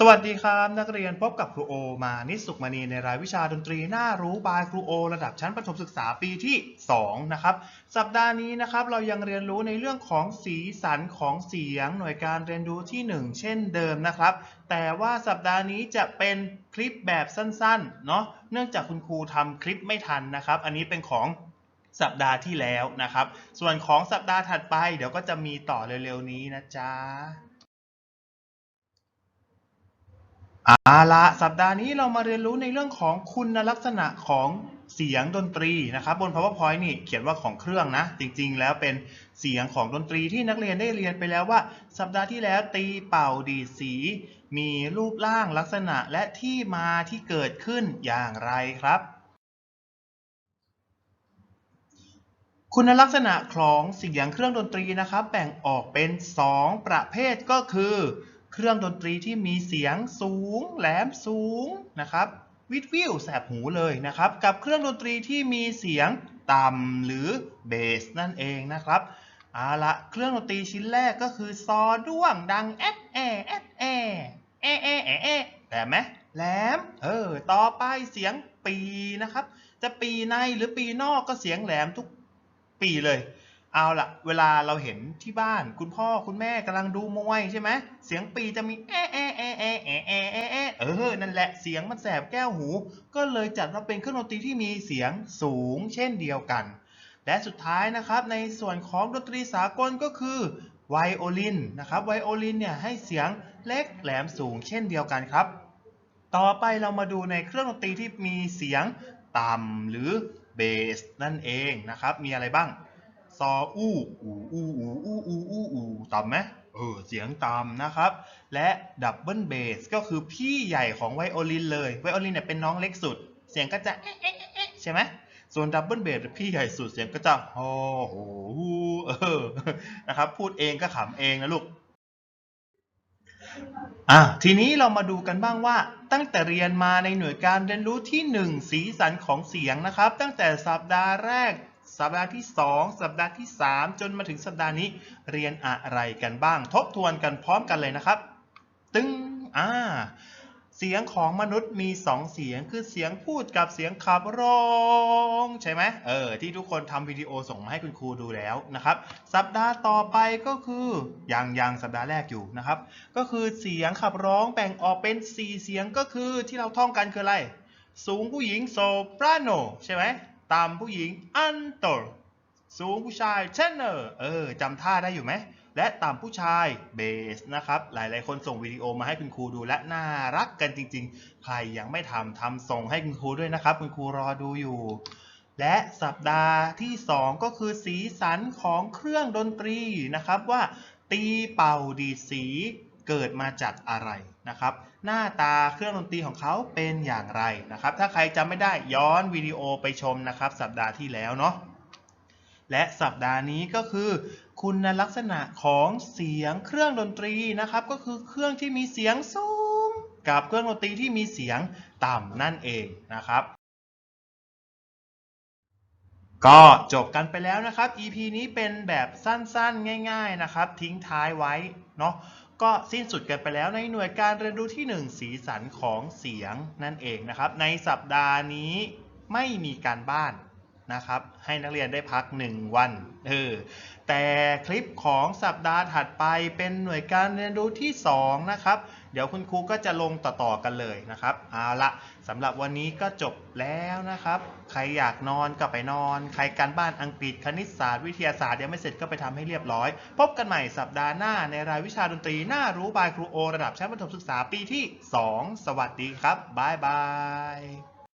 สวัสดีครับนักเรียนพบกับครูโอ มานิสุขมณีในรายวิชาดนตรีน่ารู้บายครูโอ ระดับชั้นประถมศึกษาปีที่ 2 นะครับ สัปดาห์นี้นะครับเรายังเรียนรู้ในเรื่องของสีสันของเสียงหน่วยการเรียนรู้ที่ 1 เช่นเดิมนะครับ แต่ว่าสัปดาห์นี้จะเป็นคลิปแบบสั้นๆเนาะเนื่องจากคุณครูทำคลิปไม่ทันนะครับ อันนี้เป็นของสัปดาห์ที่แล้วนะครับ ส่วนของสัปดาห์ถัดไป เดี๋ยวก็จะมีต่อเร็วๆนี้นะจ๊ะ เอาละสัปดาห์นี้เรามาเรียนรู้ในเรื่องของคุณลักษณะของเสียงดนตรีนะครับบน powerpoint นี่เขียนว่าของเครื่องนะ จริงๆ แล้วเป็นเสียงของดนตรีที่นักเรียนได้เรียนไปแล้วว่า สัปดาห์ที่แล้วตีเป่าดีสี มีรูปร่างลักษณะและที่มาที่เกิดขึ้นอย่างไรครับ คุณลักษณะของเสียงเครื่องดนตรีนะครับ แบ่งออกเป็น 2 ประเภทก็คือ เครื่องดนตรีที่มีเสียงสูง แหลมสูงนะครับวิดวิวแสบหูเลยนะครับ กับเครื่องดนตรีที่มีเสียงต่ำหรือเบสนั่นเองนะครับเอาละเครื่องดนตรีชิ้นแรกก็คือซอด้วงดังแอดแอแอดแอแอแอแอแอแหลมไหมแหลมเออต่อไปเสียงปีนะครับ จะปีในหรือปีนอกก็เสียงแหลมทุกปีเลย เอาละเวลาเราเห็นที่บ้านคุณพ่อคุณแม่กำลังดูมวยใช่ไหมเสียงปีจะมีแอะแอะแอะแอะแอะแอะแอะแอะเออนั่นแหละเสียงมันแสบแก้วหู ก็เลยจัดว่าเป็นเครื่องดนตรีที่มีเสียงสูงเช่นเดียวกัน และสุดท้ายนะครับในส่วนของดนตรีสากลก็คือไวโอลินนะครับไวโอลินเนี่ยให้เสียงเล็กแหลมสูงเช่นเดียวกันครับ ต่อไปเรามาดูในเครื่องดนตรีที่มีเสียงต่ำหรือเบสนั่นเองนะครับมีอะไรบ้าง ซออู้อูอูอูอูอูอูอูต่ำไหมเออเสียงต่ำนะครับ และดับเบิลเบสก็คือพี่ใหญ่ของไวโอลินเลยไวโอลินเนี่ยเป็นน้องเล็กสุด เสียงก็จะเอ๊ะเอ๊ะเอ๊ะเอ๊ะใช่ไหมส่วนดับเบิลเบสพี่ใหญ่สุดเสียงก็จะโอ้โหเออนะครับ พูดเองก็ขำเองนะลูกอะทีนี้เรามาดูกันบ้างว่า ตั้งแต่เรียนมาในหน่วยการเรียนรู้ที่ 1 สีสันของเสียงนะครับ ตั้งแต่สัปดาห์แรก สัปดาห์ที่ 2 สัปดาห์ที่ 3 จนมาถึงสัปดาห์นี้เรียนอะไรกันบ้าง ทบทวนกันพร้อมกันเลยนะครับ ตึงอ่าเสียงของมนุษย์มี 2 เสียงคือเสียงพูดกับเสียงขับร้องใช่ไหมเออที่ทุกคนทำวิดีโอส่งมาให้คุณครูดูแล้วนะครับ สัปดาห์ต่อไปก็คือยังยังสัปดาห์แรกอยู่นะครับ ก็คือเสียงขับร้องแบ่งออกเป็น 4 เสียงก็คือที่เราท่องกันคืออะไร สูงผู้หญิงโซปราโนใช่ไหม ต่ำผู้หญิงอันโตสูงผู้ชายเทนเนอร์เออจำท่าได้อยู่ไหม และต่ำผู้ชายเบสนะครับ หลายๆ คนส่งวิดีโอมาให้คุณครูดูและน่ารักกันจริง ๆ ใครยังไม่ทำทำส่งให้คุณครูด้วยนะครับ คุณครูรอดูอยู่ และสัปดาห์ที่ 2 ก็คือสีสันของเครื่องดนตรีนะครับว่า ตีเป่าดีสี เกิดมาจากอะไรนะครับ หน้าตาเครื่องดนตรีของเขาเป็นอย่างไรนะครับ ถ้าใครจำไม่ได้ย้อนวิดีโอไปชมนะครับ สัปดาห์ที่แล้วเนาะและสัปดาห์นี้ก็คือ คุณลักษณะของเสียงเครื่องดนตรีนะครับ ก็คือเครื่องที่มีเสียงสูง กับเครื่องดนตรีที่มีเสียงต่ำนั่นเองนะครับก็จบกันไปแล้วนะครับ EP นี้เป็นแบบสั้นๆ ง่าย ๆ นะครับ ทิ้งท้ายไว้เนาะ ก็สิ้นสุดกันไปแล้วในหน่วยการเรียนรู้ที่ 1 สีสันของเสียงนั่นเองนะครับ ในสัปดาห์นี้ไม่มีการบ้าน นะครับ ให้นักเรียนได้พัก 1 วันเออแต่คลิปของสัปดาห์ถัดไปเป็นหน่วยการเรียนรู้ที่ 2 นะครับ เดี๋ยวคุณครูก็จะลงต่อๆกันเลยนะครับเอาละสำหรับวันนี้ก็จบแล้วนะครับ ใครอยากนอนก็ไปนอน ใครการบ้านอังกฤษคณิตศาสตร์วิทยาศาสตร์ยังไม่เสร็จก็ไปทำให้เรียบร้อย พบกันใหม่สัปดาห์หน้าในรายวิชาดนตรีหน่ารู้บายครูโอ ระดับชั้นประถมศึกษาปีที่ 2 สวัสดีครับบ๊ายบาย